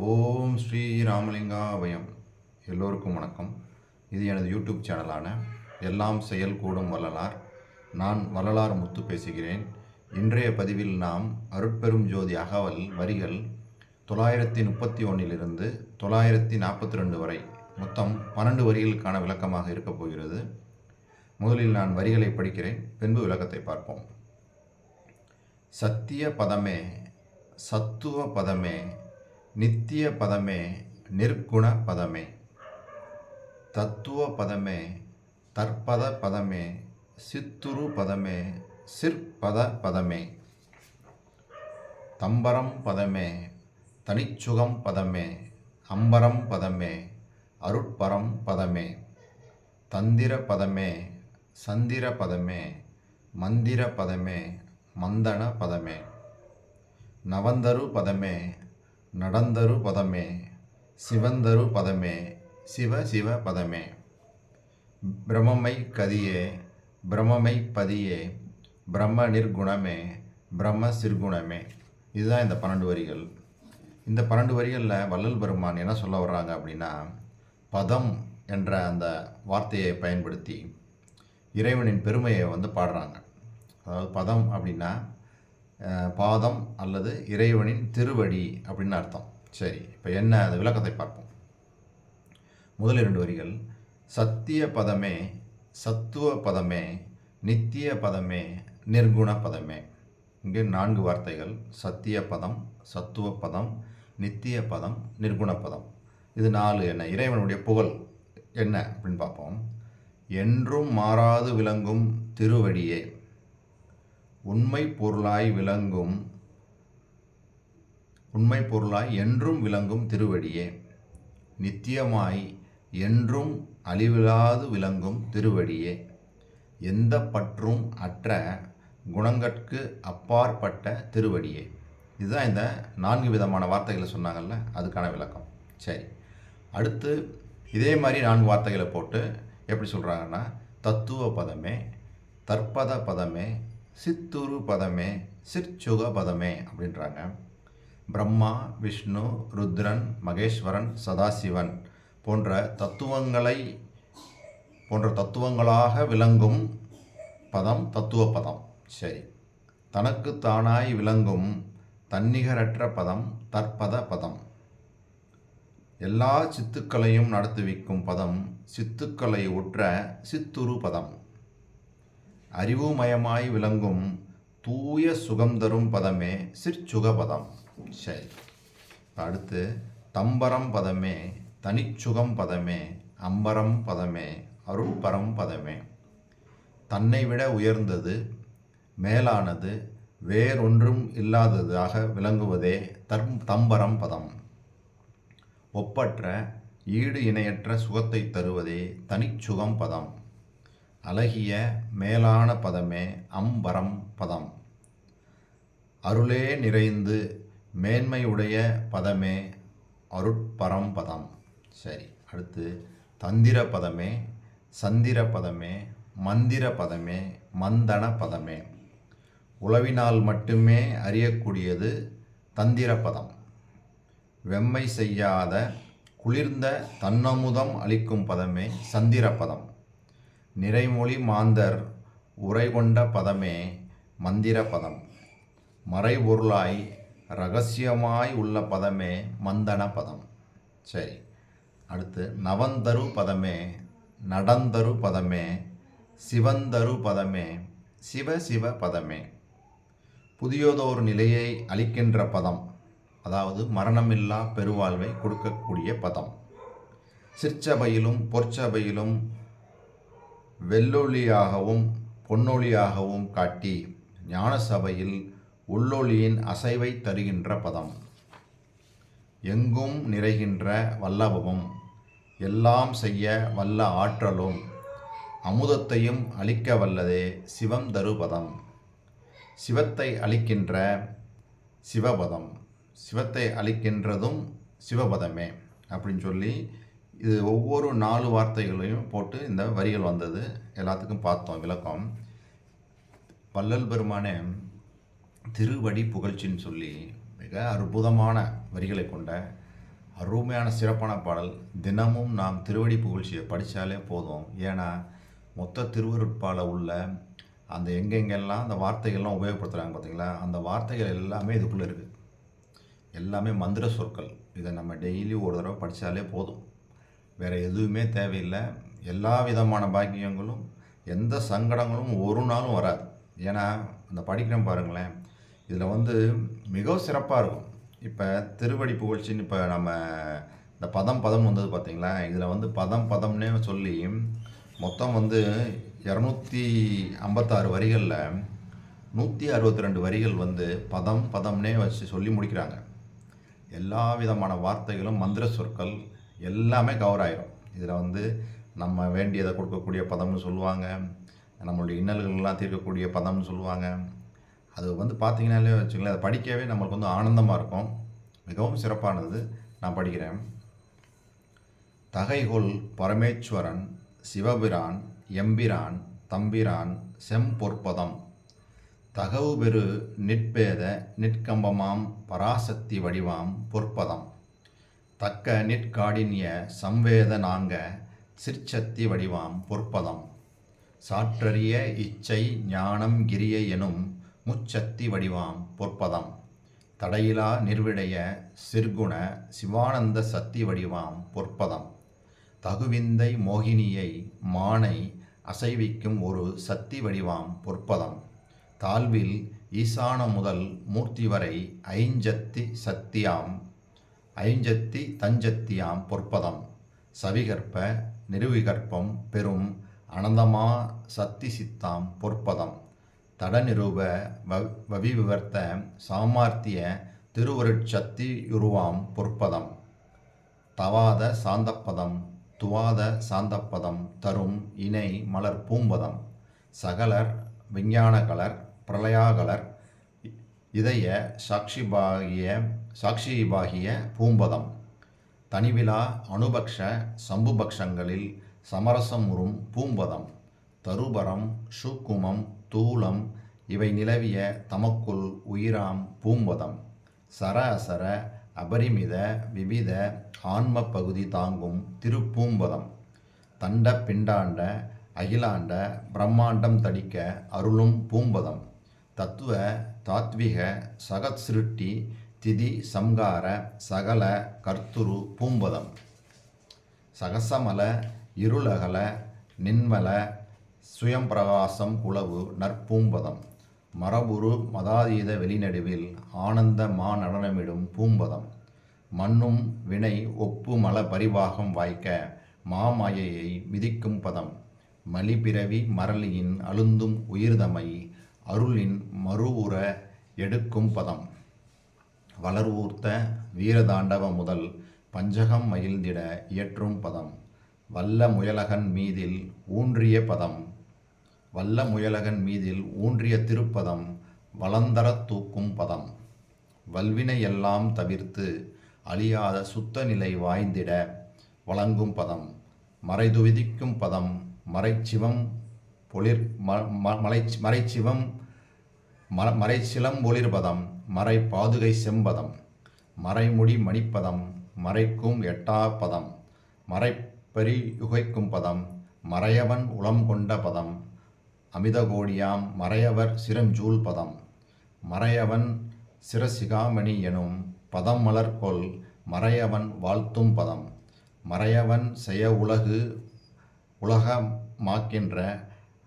ஓம் ஸ்ரீ ராமலிங்காபயம். எல்லோருக்கும் வணக்கம். இது எனது யூடியூப் சேனலான எல்லாம் செயல் கூடும் வள்ளலார். நான் வள்ளலார் முத்து பேசுகிறேன். இன்றைய பதிவில் நாம் அருட்பெரும் ஜோதி அகவல் வரிகள் தொள்ளாயிரத்தி முப்பத்தி ஒன்றிலிருந்து தொள்ளாயிரத்தி நாற்பத்தி ரெண்டு வரை மொத்தம் பன்னெண்டு வரிகளுக்கான விளக்கமாக இருக்கப் போகிறது. முதலில் நான் வரிகளை படிக்கிறேன். பின்பு விளக்கத்தை பார்ப்போம். சத்திய பதமே சத்துவ பதமே நித்திய பதமே நிர்குண பதமே தத்துவ பதமே தற்பத பதமே சித்துரு பதமே சிற்பத பதமே தம்பரம் பதமே தனிச்சுகம் பதமே அம்பரம் பதமே அருட்பரம் பதமே தந்திர பதமே சந்திர பதமே மந்திர பதமே மந்தன பதமே நவந்தரு பதமே நடந்தரு பதமே சிவந்தரு பதமே சிவ சிவ பதமே. பிரமமை கதியே பிரமமை பதியே பிரம்ம நிர்குணமே பிரம்ம சிற்குணமே இதுதான் இந்த பன்னெண்டு வரிகள். இந்த பன்னெண்டு வரிகளில் வள்ளல் பெருமான் என்ன சொல்ல வர்றாங்க அப்படின்னா பதம் என்ற அந்த வார்த்தையை பயன்படுத்தி இறைவனின் பெருமையை வந்து பாடுறாங்க. அதாவது பதம் அப்படின்னா பாதம் அல்லது இறைவனின் திருவடி அப்படின்னு அர்த்தம். சரி இப்போ என்ன அந்த விளக்கத்தை பார்ப்போம். முதல் இரண்டு வரிகள் சத்திய பதமே சத்துவ பதமே நித்திய பதமே நிர்குண பதமே. இங்கே நான்கு வார்த்தைகள் சத்திய பதம் சத்துவ பதம் நித்திய பதம் நிர்குண பதம். இது நாலு என்ன இறைவனுடைய புகழ் என்ன அப்படின்னு பார்ப்போம். என்றும் மாறாது விளங்கும் திருவடியே உண்மை பொருளாய் விளங்கும் உண்மை பொருளாய் என்றும் விளங்கும் திருவடியே. நித்தியமாய் என்றும் அழிவிலாது விளங்கும் திருவடியே. எந்த பற்றும் அற்ற குணங்கட்கு அப்பாற்பட்ட திருவடியே. இதுதான் இந்த நான்கு விதமான வார்த்தைகளை சொன்னாங்கல்ல அதுக்கான விளக்கம். சரி. அடுத்து இதே மாதிரி நான்கு வார்த்தைகளை போட்டு எப்படி சொல்கிறாங்கன்னா தத்துவ பதமே தற்பத பதமே சித்துரு பதமே சிற்சுக பதமே அப்படின்றாங்க. பிரம்மா விஷ்ணு ருத்ரன் மகேஸ்வரன் சதாசிவன் போன்ற தத்துவங்களை போன்ற தத்துவங்களாக விளங்கும் பதம் தத்துவ பதம். சரி. தனக்கு தானாய் விளங்கும் தன்னிகரற்ற பதம் தற்பத பதம். எல்லா சித்துக்களையும் நடத்துவிக்கும் பதம் சித்துக்களை உற்ற சித்துரு பதம். அறிவுமயமாய் விளங்கும் தூய சுகம் தரும் பதமே சிற்சுகபதம். சரி. அடுத்து தம்பரம் பதமே தனிச்சுகம் பதமே அம்பரம் பதமே அருட்பரம் பதமே. தன்னை விட உயர்ந்தது மேலானது வேறொன்றும் இல்லாததாக விளங்குவதே தம் தம்பரம் பதம். ஒப்பற்ற ஈடு இணையற்ற சுகத்தை தருவதே தனிச்சுகம் பதம். அழகிய மேலான பதமே அம்பரம் பதம். அருளே நிறைந்து மேன்மையுடைய பதமே அருட்பரம் பதம். சரி அடுத்து தந்திர பதமே சந்திர பதமே மந்திர பதமே மந்தன பதமே. உளவினால் மட்டுமே அறியக்கூடியது தந்திர பதம். வெம்மை செய்யாத குளிர்ந்த தன்னமுதம் அளிக்கும் பதமே சந்திர பதம். நிறைமொழி மாந்தர் உரை கொண்ட பதமே மந்திர பதம் மறைபொருளாய் ரகசியமாய் உள்ள பதமே மந்தன பதம் சரி அடுத்து நவந்தரு பதமே நடந்தரு பதமே சிவந்தரு பதமே சிவ சிவ பதமே. புதியதோர் நிலையை அளிக்கின்ற பதம் அதாவது மரணமில்லா பெருவாழ்வை கொடுக்கக்கூடிய பதம். சிற்சபையிலும் பொற்சபையிலும் வெள்ளொளியாகவும் பொன்னொளியாகவும் காட்டி ஞான சபையில் உள்ளொளியின் அசைவை தருகின்ற பதம். எங்கும் நிறைகின்ற வல்லபமும் எல்லாம் செய்ய வல்ல ஆற்றலும் அமுதத்தையும் அளிக்க வல்லதே சிவம் தருபதம். சிவத்தை அளிக்கின்ற சிவபதம். சிவத்தை அளிக்கின்றதும் சிவபதமே அப்படின்னு சொல்லி இது ஒவ்வொரு நாலு வார்த்தைகளையும் போட்டு இந்த வரிகள் வந்தது. எல்லாத்துக்கும் பார்த்தோம் விளக்கம். வள்ளல் பெருமானே திருவடி புகழ்ச்சின்னு சொல்லி மிக அற்புதமான வரிகளை கொண்ட அருமையான சிறப்பான பாடல். தினமும் நாம் திருவடி புகழ்ச்சியை படித்தாலே போதும். ஏன்னா மொத்த திருவருட்பால உள்ள அந்த எங்கெங்கெல்லாம் அந்த வார்த்தைகள்லாம் உபயோகப்படுத்துகிறாங்க பார்த்தீங்களா? அந்த வார்த்தைகள் எல்லாமே இதுக்குள்ளே இருக்குது எல்லாமே மந்திர சொற்கள். இதை நம்ம டெய்லி ஒரு தடவை படித்தாலே போதும். வேறு எதுவுமே தேவையில்லை. எல்லா விதமான பாக்கியங்களும் எந்த சங்கடங்களும் ஒரு நாளும் வராது. ஏன்னா இந்த படிக்கிறோம் பாருங்களேன் இதில் வந்து மிகவும் சிறப்பாக இருக்கும். இப்போ திருவடி புகழ்ச்சின்னு இப்போ நம்ம இந்த பதம் பதம் வந்தது பார்த்திங்களா இதில் வந்து பதம் பதம்னே சொல்லி மொத்தம் வந்து இரநூத்தி ஐம்பத்தாறு வரிகளில் நூற்றி அறுபத்தி ரெண்டு வரிகள் வந்து பதம் பதம்னே வச்சு சொல்லி முடிக்கிறாங்க. எல்லா விதமான வார்த்தைகளும் மந்திர சொற்கள் எல்லாமே கவர் ஆயிரும். இதில் வந்து நம்ம வேண்டியதை கொடுக்கக்கூடிய பதம்னு சொல்லுவாங்க. நம்மளுடைய இன்னல்கள்லாம் தீர்க்கக்கூடிய பதம்னு சொல்லுவாங்க. அது வந்து பார்த்தீங்கன்னாலே வச்சுங்களேன் அதை படிக்கவே நம்மளுக்கு வந்து ஆனந்தமாக இருக்கும். மிகவும் சிறப்பானது. நான் படிக்கிறேன். தகைகொள் பரமேஸ்வரன் சிவபிரான் எம்பிரான் தம்பிரான் செம்பொற்பதம். தகவு பெரு நிற்பேத நிற்கம்பமாம் பராசக்தி வடிவாம் பொற்பதம். தக்க நிற்காடினிய சம்வேத நாங்க சிற்சக்தி வடிவாம் பொற்பதம். சாற்றறிய இச்சை ஞானம் கிரிய எனும் முச்சக்தி வடிவாம் பொற்பதம். தடையிலா நிர்விடைய சிற்குண சிவானந்த சக்தி வடிவாம் பொற்பதம். தகுவிந்தை மோகினியை மானை அசைவிக்கும் ஒரு சக்தி வடிவாம் பொற்பதம். தாழ்வில் ஈசான முதல் மூர்த்தி வரை ஐஞ்சத்தி சத்தியாம் ஐஞ்சத்தி தஞ்சத்தியாம் பொற்பதம். சவிகற்ப நிருவிகற்பம் பெரும் அனந்தமா சக்தி சித்தாம் பொற்பதம். தடநிரூப வ வவிவிவர்த்த சாமார்த்திய திருவருட்சக்தியுருவாம் பொற்பதம். தவாத சாந்தப்பதம் துவாத சாந்தப்பதம் தரும் இணை மலர் பூம்பதம். சகலர் விஞ்ஞானகலர் பிரளயாகலர் இதய சாட்சிபாகிய சாட்சிபாகிய பூம்பதம். தனிவிழா அனுபக்ஷ சம்புபக்ஷங்களில் சமரசம் உறும் பூம்பதம். தருபரம் சுக்குமம் தூளம் இவை நிலவிய தமக்குள் உயிராம் பூம்பதம். சர அசர அபரிமித விவித ஆன்ம பகுதி தாங்கும் திருப்பூம்பதம். தண்ட பிண்டாண்ட அகிலாண்ட பிரம்மாண்டம் தடிக்க அருளும் பூம்பதம். தத்துவ தாத்விக சகத் சிருட்டி திதி சம்கார சகல கர்த்துரு பூம்பதம். சகசமல இருளகல நின்மல சுயம்பிரகாசம் குளவு நற்பூம்பதம். மரபுரு மதாதீத வெளிநடுவில் ஆனந்த மா நடனமிடும் பூம்பதம். மண்ணும் வினை ஒப்பு மல பரிவாகம் வாய்க்க மாமாயையை மிதிக்கும் பதம். மலிபிறவி மரளியின் அழுந்தும் உயிர்தமை அருளின் மறுவுற எடுக்கும் பதம். வளர்வூர்த்த வீரதாண்டவ முதல் பஞ்சகம் மகிழ்ந்திட இயற்றும் பதம். வல்ல முயலகன் மீதில் ஊன்றிய பதம். வல்ல முயலகன் மீதில் ஊன்றிய திருப்பதம் வளந்தரத் தூக்கும் பதம். வல்வினை எல்லாம் தவிர்த்து அழியாத சுத்த நிலை வாய்ந்திட வழங்கும் பதம். மறைதுவிதிக்கும் பதம் மறைச்சிவம் பொளிர் ம ம- மலை மறைச்சிவம் ம மறைச்சிலம் பதம். மறை பாதுகை செம்பதம் மறைமுடி மணிப்பதம் மறைக்கும் எட்டா பதம் மறைப்பறி யுகைக்கும் பதம் மறையவன் உளம் கொண்ட பதம் அமிதகோடியாம் மறையவர் சிரஞ்சூல் பதம் மறையவன் சிரசிகாமணி எனும் பதம் மலர்கொள் மறையவன் வாழ்த்தும் பதம் மறையவன் செய உலகு உலகமாக்கின்ற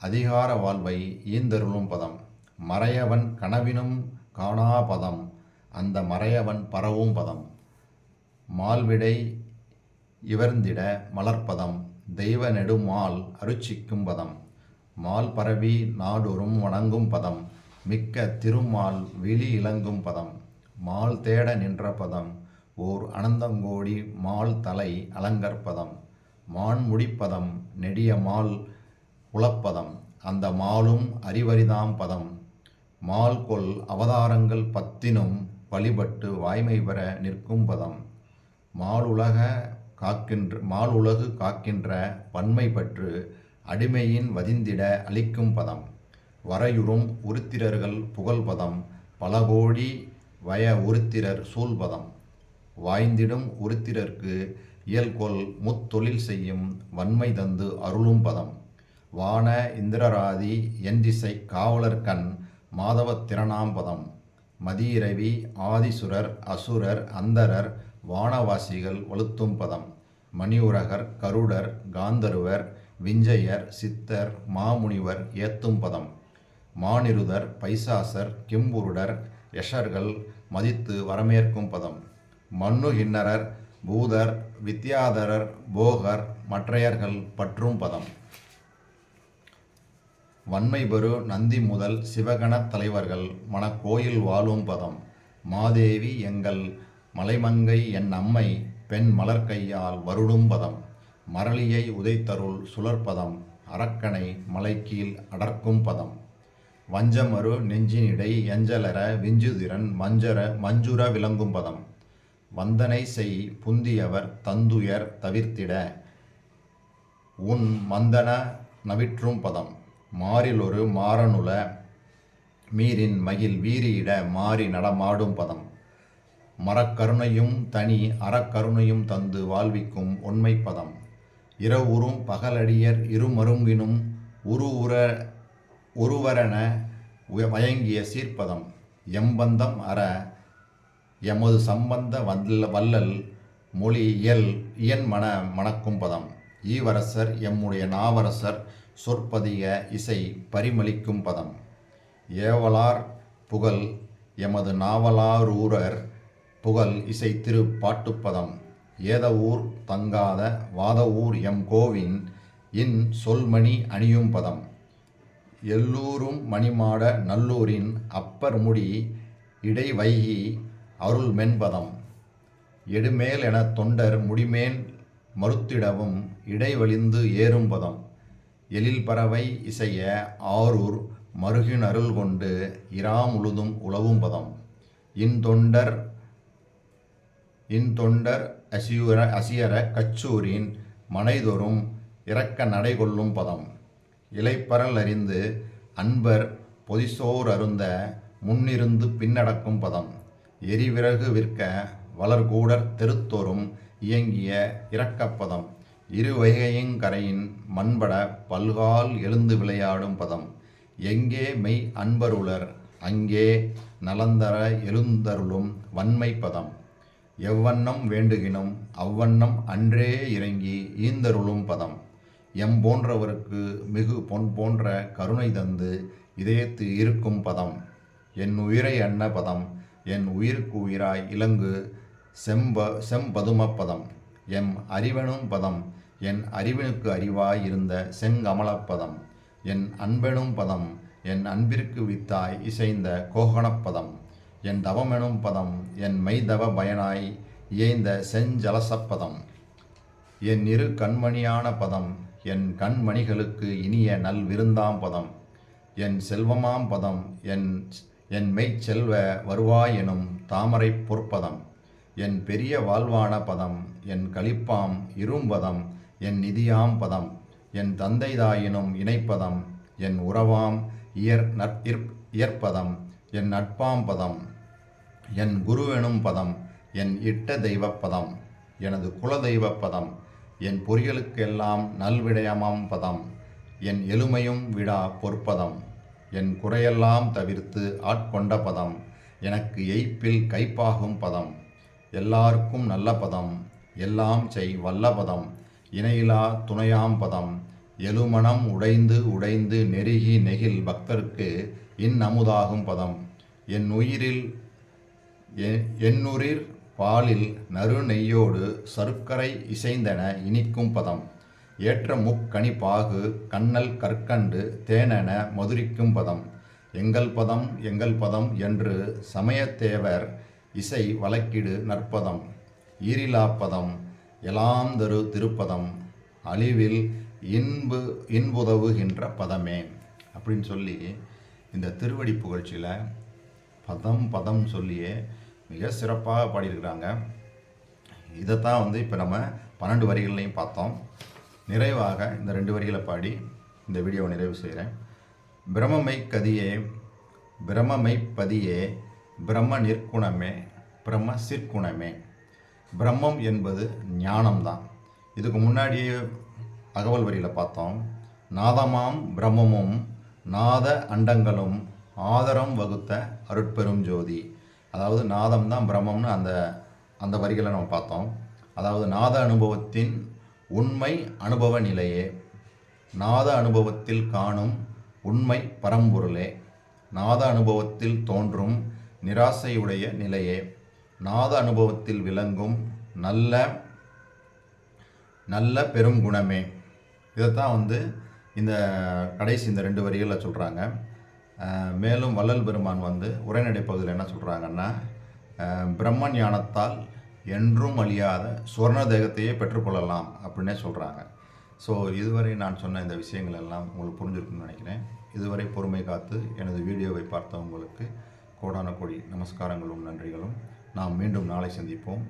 அதிகார வாழ்வை ஈந்தருளும் பதம் மறையவன் கனவினும் காணா பதம் அந்த மறையவன் பரவும் பதம். மால்விடை இவர்ந்திட மலர்ப்பதம். தெய்வ நெடுமால் அருச்சிக்கும் பதம். மால் பரவி நாடொரும் வணங்கும் பதம். மிக்க திருமால் விழி இலங்கும் பதம். மால் தேட நின்ற பதம். ஓர் அனந்தங்கோடி மால் தலை அலங்கற்பதம் மான் முடிப்பதம். நெடிய மால் உளப்பதம். அந்த மாலும் அறிவரிதாம் பதம். மால்கொல் அவதாரங்கள் பத்தினும் வழிபட்டு வாய்மை பெற நிற்கும் பதம். மாலுலக காக்கின்ற மாலுலகு காக்கின்ற பன்மை பற்று அடிமையின் வதிந்திட அளிக்கும் பதம். வரையுறும் உருத்திரர்கள் புகழ்பதம் பல கோடி வய உருத்திரர் சூழ்பதம் வாய்ந்திடும் உருத்திரர்க்கு இயல்கொள் முத்தொழில் செய்யும் வன்மை தந்து அருளும் பதம். வான இந்திரராதி எந்திசை காவலர் கண் மாதவத்திரணாம்பதம் மதியிரவி ஆதிசுரர் அசுரர் அந்தரர் வானவாசிகள் வலுத்தும் பதம் மணியுரகர் கருடர் காந்தருவர் விஞ்சையர் சித்தர் மாமுனிவர் ஏத்தும் பதம் மானிருதர் பைசாசர் கிம்புருடர் யஷர்கள் மதித்து வரமேற்கும் பதம் மன்னுகிண்ணரர் பூதர் வித்யாதரர் போகர் மற்றையர்கள் பற்றும் பதம். வன்மைபெரு நந்தி முதல் சிவகணத் தலைவர்கள் மனக்கோயில் வாழும் பதம். மாதேவி எங்கள் மலைமங்கை என் அம்மை பெண் மலர் கையால் வருடும் பதம். மரளியை உதைத்தருள் சுழற்பதம். அரக்கனை மலைக்கீழ் அடர்க்கும் பதம். வஞ்சமரு நெஞ்சினிடை எஞ்சலர விஞ்சுதிரன் மஞ்சர மஞ்சுர விளங்கும் பதம். வந்தனை செய் புந்தியவர் தந்துயர் தவிர்த்திட. உன் மந்தன நவிற்றும் பதம். மாறிலொரு மாறனுல மீரின் மகிழ் வீறியிட மாறி நடமாடும் பதம். மரக்கருணையும் தனி அறக்கருணையும் தந்து வாழ்விக்கும் உண்மை பதம். இரவுறும் பகலடியர் இருமருங்கினும் உருவுற ஒருவரென வயங்கிய சீர்ப்பதம். எம்பந்தம் அற எமது சம்பந்த வல்ல வல்லல் மொழி இயல் மன மணக்கும் பதம். ஈவரசர் எம்முடைய நாவரசர் சொற்பதிய இசை பரிமளிக்கும் பதம். ஏவலார் புகழ் எமது நாவலாரூரர் புகழ் இசை திரு பாட்டுப்பதம். ஏதவூர் தங்காத வாதவூர் எம் கோவின் இன் சொல்மணி அணியும் பதம். எல்லூரும் மணிமாட நல்லூரின் அப்பர் முடி இடைவைகி அருள் மென்பதம். எடுமேல் என தொண்டர் முடிமேல் மறுத்திடவும் இடைவழிந்து ஏறும் பதம். எழில் பறவை இசைய ஆரூர் மருகின் அருள் கொண்டு இராமுழுதும் உழவும் பதம். இன்தொண்டர் இன்தொண்டர் அசியுர அசியர கச்சூரின் மனைதொறும் இறக்க நடை கொள்ளும் பதம். இலைப்பரல் அறிந்து அன்பர் பொதிசோர் அருந்த முன்னிருந்து பின்னடக்கும் பதம். எரிவிறகு விற்க வளர்கூடர் தெருத்தோறும் இயங்கிய இரக்கப்பதம் இரு வைகையின் கரையின் மண்பட பல்கால் எழுந்து விளையாடும் பதம். எங்கே மெய் அன்பருளர் அங்கே நலந்தர எழுந்தருளும் வன்மை பதம். எவ்வண்ணம் வேண்டுகினும் அவ்வண்ணம் அன்றே இறங்கி ஈந்தருளும் பதம். எம் போன்றவருக்கு மிகு பொன் போன்ற கருணை தந்து இதயத்து இருக்கும் பதம். என் உயிரை அன்ன பதம் என் உயிருக்கு உயிராய் இலங்கு செம்ப செம்பதும பதம். எம் அறிவெனும் பதம் என் அறிவனுக்கு அறிவாய் இருந்த செங்கமலப்பதம் என் அன்பெனும் பதம் என் அன்பிற்கு வித்தாய் இசைந்த கோகணப்பதம் என் தவமெனும் பதம் என் மெய்தவ பயனாய் இயைந்த செஞ்சலசப்பதம் என் இரு கண்மணியான பதம் என் கண்மணிகளுக்கு இனிய நல் விருந்தாம் பதம் என் செல்வமாம் பதம் என் என் மெய்ச்செல்வ வருவாய் எனும் தாமரை பொற்பதம் என் பெரிய வாழ்வான பதம் என் களிப்பாம் இரும்பதம் என் நிதியாம் பதம் என் தந்தைதாயினும் இணைப்பதம் என் உறவாம் இயற் நற் இயற்பதம் என் நட்பாம் பதம் என் குருவெனும் பதம் என் இட்ட தெய்வப்பதம் எனது குலதெய்வப் பதம் என் பொறிகளுக்கெல்லாம் நல்விடயமாம் பதம் என் எளிமையும் விடா பொற்பதம் என் குறையெல்லாம் தவிர்த்து ஆட்கொண்ட பதம் எனக்கு எய்ப்பில் கைப்பாகும் பதம் எல்லாருக்கும் நல்ல பதம் எல்லாம் செய் வல்ல பதம் இணையிலா துணையாம் பதம். எழுமணம் உடைந்து உடைந்து நெருகி நெகில் பக்தருக்கு இன்னமுதாகும் பதம். என் உயிரில் எ- பாலில் நறு நெய்யோடு சருக்கரை இசைந்தன இனிக்கும் பதம். ஏற்ற முக்கணி பாகு கண்ணல் கற்கண்டு தேனென மதுரிக்கும் பதம். எங்கள் பதம் எங்கள் பதம் என்று சமயத்தேவர் இசை வழக்கிடு நற்பதம். ஈரிலாப்பதம் எலாம் தரு திருப்பதம் அழிவில் இன்பு இன்புதவுகின்ற பதமே. அப்படின்னு சொல்லி இந்த திருவடி புகழ்ச்சியில் பதம் பதம் சொல்லியே மிக சிறப்பாக பாடியிருக்கிறாங்க. இதைத்தான் வந்து இப்போ நம்ம பன்னெண்டு வரிகள்லையும் பார்த்தோம். நிறைவாக இந்த ரெண்டு வரிகளை பாடி இந்த வீடியோவை நிறைவு செய்கிறேன் பிரமமை கதியே பிரமமை பதியே பிரம்ம நிற்குணமே பிரம்ம சிற்குணமே. பிரம்மம் என்பது ஞானம்தான். இதுக்கு முன்னாடியே அகவல் வரியில் பார்த்தோம் நாதமாம் பிரம்மமும் நாத அண்டங்களும் ஆதரம் வகுத்த அருட்பெரும் ஜோதி. அதாவது நாதம் தான் பிரம்மம்னு அந்த அந்த வரிகளை நம்ம பார்த்தோம். அதாவது நாத அனுபவத்தின் உண்மை அனுபவ நிலையே. நாத அனுபவத்தில் காணும் உண்மை பரம்பொருளே. நாத அனுபவத்தில் தோன்றும் நிராசையுடைய நிலையே. நாத அனுபவத்தில் விளங்கும் நல்ல நல்ல பெரும் குணமே. இதைத்தான் வந்து இந்த கடைசி இந்த ரெண்டு வரிகளில் சொல்கிறாங்க மேலும் வள்ளல் பெருமான் வந்து உரைநடை பகுதியில் என்ன சொல்கிறாங்கன்னா பிரம்ம ஞானத்தால் என்றும் அழியாத சுவர்ண தேகத்தையே பெற்றுக்கொள்ளலாம் அப்படின்னே சொல்கிறாங்க ஸோ இதுவரை நான் சொன்ன இந்த விஷயங்கள் எல்லாம் உங்களுக்கு புரிஞ்சிருக்குன்னு நினைக்கிறேன். இதுவரை பொறுமை காத்து எனது வீடியோவை பார்த்தவங்களுக்கு கோடான கோடி நமஸ்காரங்களும் நன்றிகளும். நாம் மீண்டும் நாளை சந்திப்போம்.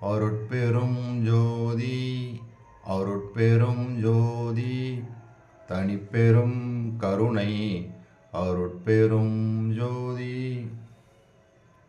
அவருட்பெரும் ஜோதி அவருட்பெரும் ஜோதி தனிப்பெரும் கருணை அவருட்பெரும் ஜோதி.